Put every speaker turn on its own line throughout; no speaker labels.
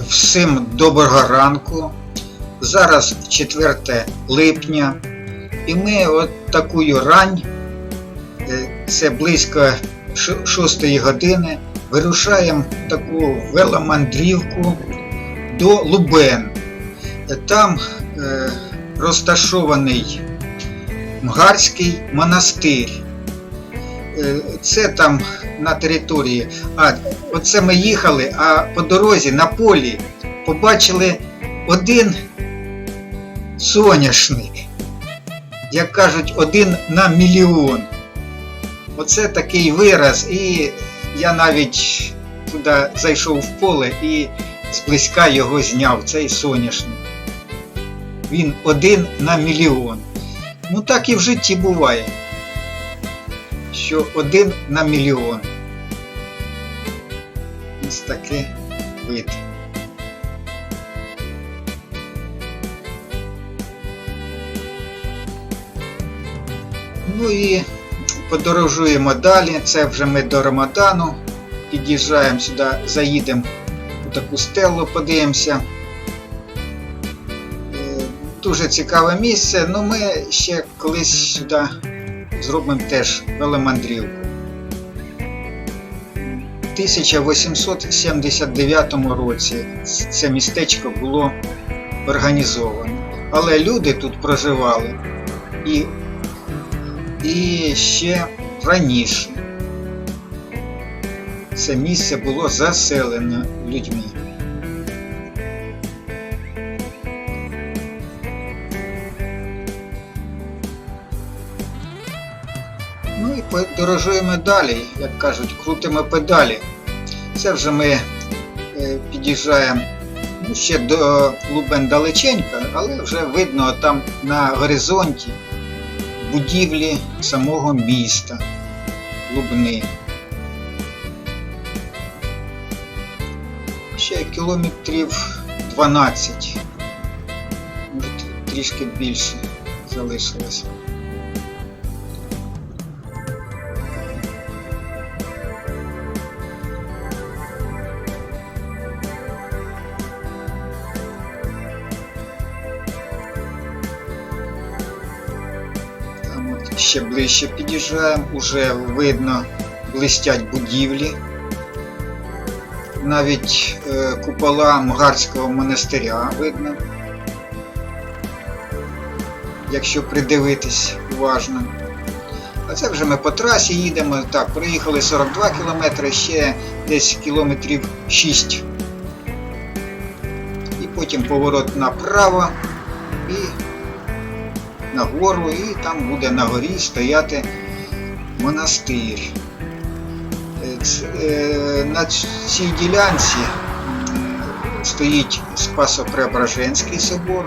Всім доброго ранку. Зараз 4 липня. І ми от таку рань, е, це близько 6 години, вирушаємо таку веломандрівку до Лубен. Там е, розташований Мгарський монастир. Е, Це там на території. А оце ми їхали, а по дорозі на полі побачили один соняшник. Як кажуть, один на мільйон. Оце такий вираз, і я навіть туди зайшов в поле і зблизька його зняв, цей соняшник. Він один на мільйон. Ну так і в житті буває що один на мільйон. Ось такий вид. Ну і подорожуємо далі. Це вже ми до Рамадану. Під'їжджаємо сюди, заїдемо у таку стелу, подивимося. Е, Дуже цікаве місце, ну ми ще колись сюди зробимо теж веломандрівку. У 1879 році це містечко було організовано. Але люди тут проживали і, і ще раніше це місце було заселено людьми. Подорожуємо далі, як кажуть, крутимо педалі. Це вже ми е, під'їжджаємо ну, ще до Лубен далеченько, але вже видно там на горизонті будівлі самого міста Лубни. Ще кілометрів 12, може трішки більше залишилося. Ще ближче під'їжджаємо, уже видно блистять будівлі. Навіть е, купола Мгарського монастиря видно. Якщо придивитись уважно. А це вже ми по трасі їдемо. Так, проїхали 42 кілометри, ще десь кілометрів 6. І потім поворот направо і на гору, і там буде на горі стояти монастир. Е, е, На цій ділянці стоїть Спасо-Преображенський собор,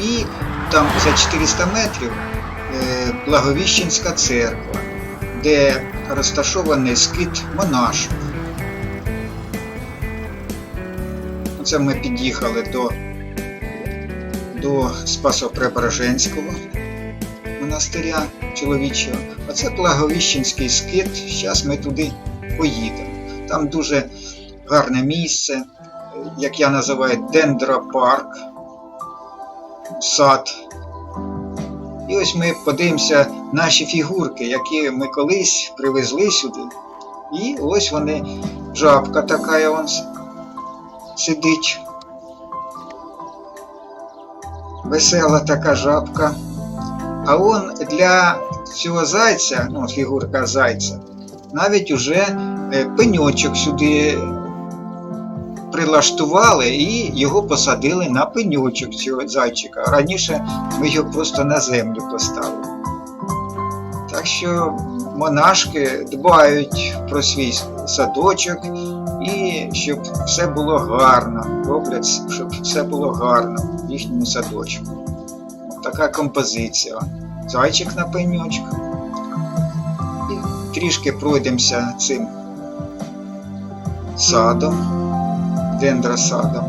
і там за 400 метрів е, Благовіщенська церква, де розташований скит монашок. Це ми під'їхали до, до Спасо-Преображенського монастиря чоловічого. А це Благовіщенський скит. Зараз ми туди поїдемо. Там дуже гарне місце, як я називаю, дендропарк, сад. І ось ми подивимося наші фігурки, які ми колись привезли сюди. І ось вони, жабка така он с- сидить. Весела така жабка. А он для цього зайця, ну, фігурка зайця, навіть уже е, пеньочок сюди прилаштували і його посадили на пеньочок цього зайчика. Раніше ми його просто на землю поставили. Так що монашки дбають про свій садочок і щоб все було гарно. Роблять, щоб все було гарно в їхньому садочку. Така композиція. Зайчик на пеньочку. І трішки пройдемося цим садом, дендросадом.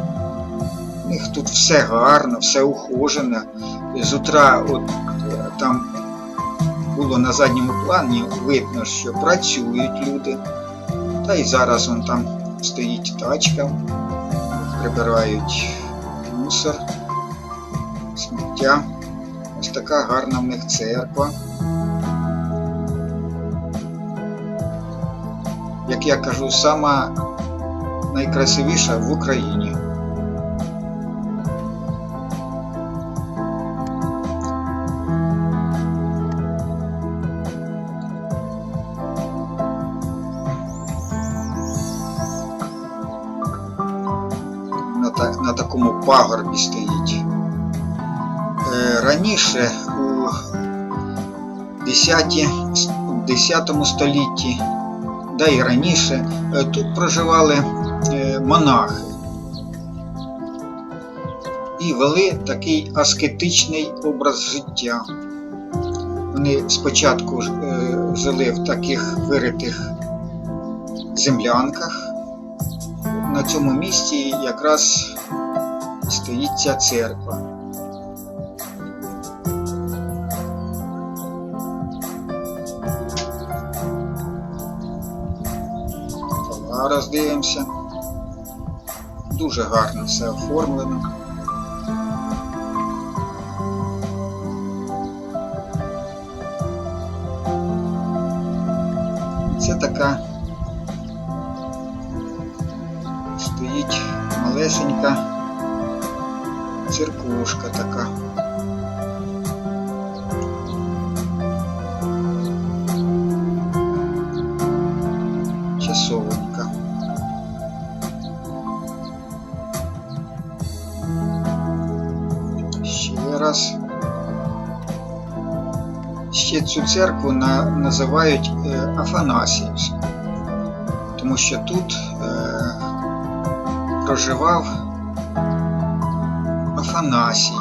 У них тут все гарно, все ухожено. З утра от, е, там було на задньому плані видно, що працюють люди. Та й зараз он там стоїть тачка. прибирають мусор, сміття. Ось така гарна в них церква. Як я кажу, сама найкрасивіша в Україні. Раніше у 10, 10 столітті, да і раніше, е, тут проживали е, монахи і вели такий аскетичний образ життя. Вони спочатку е, жили в таких виритих землянках на цьому місці якраз стоїть ця церква. Зараз дивимося. Дуже гарно все оформлено. Це така стоїть малесенька церквушка така. Ще цю церкву на, називають е, Афанасіївською, тому що тут е, проживав Афанасій.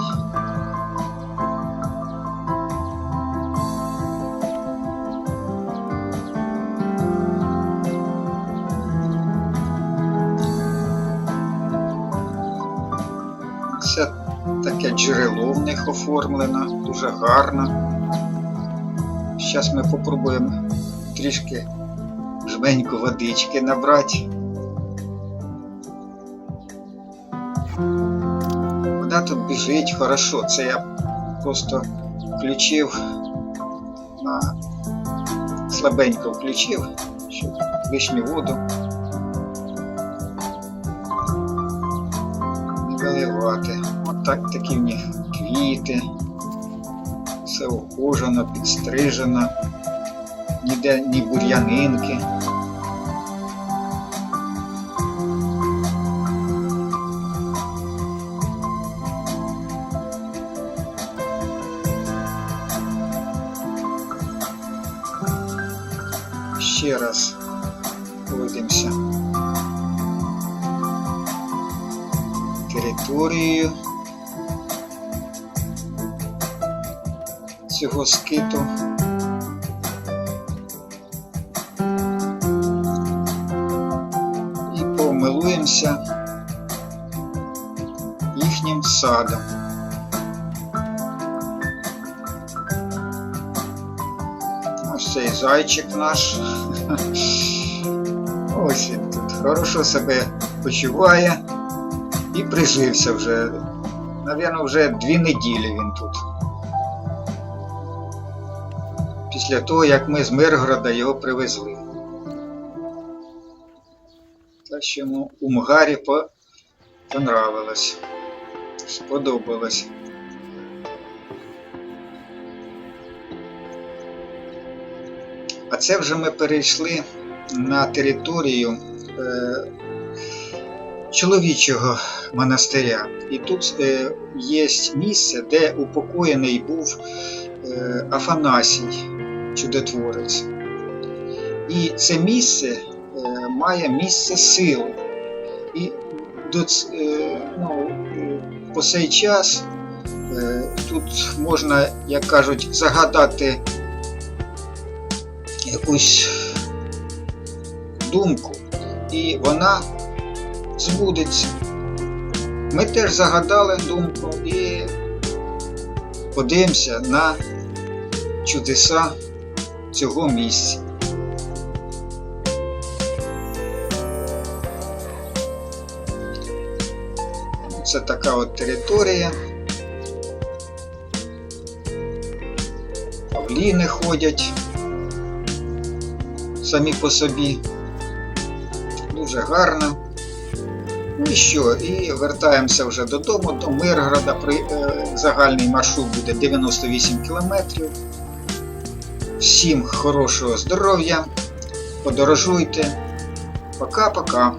Це таке джерело в них оформлено, дуже гарно. Зараз ми попробуємо трішки жменьку водички набрати. Вода тут біжить хорошо. Це я просто включив на слабенько включив, щоб лишню воду виливати. От так такі в них квіти. Все ухожено, підстрижено, ніде ні бур'янинки. Ще раз пройдемося територією цього скиту. І помилуємося їхнім садом. Ось цей зайчик наш. Ось він тут хорошо себе почуває і прижився вже. Навірно, вже дві неділі він тут. Після того, як ми з Миргорода його привезли. Так що йому у Мгарі по... понравилось. Сподобалось. А це вже ми перейшли на територію е, чоловічого монастиря. І тут е, є місце, де упокоєний був е, Афанасій, чудотворець. І це місце е, має місце сили. І до, е, ну, е, по цей час тут можна, як кажуть, загадати якусь думку, і вона збудеться. Ми теж загадали думку і подивимося на чудеса цього місця. Це така от територія. Павліни ходять самі по собі. Дуже гарно. Ну і що, і вертаємося вже додому, до Миргорода. Е, загальний маршрут буде 98 кілометрів. Всім хорошого здоров'я, подорожуйте. Пока-пока.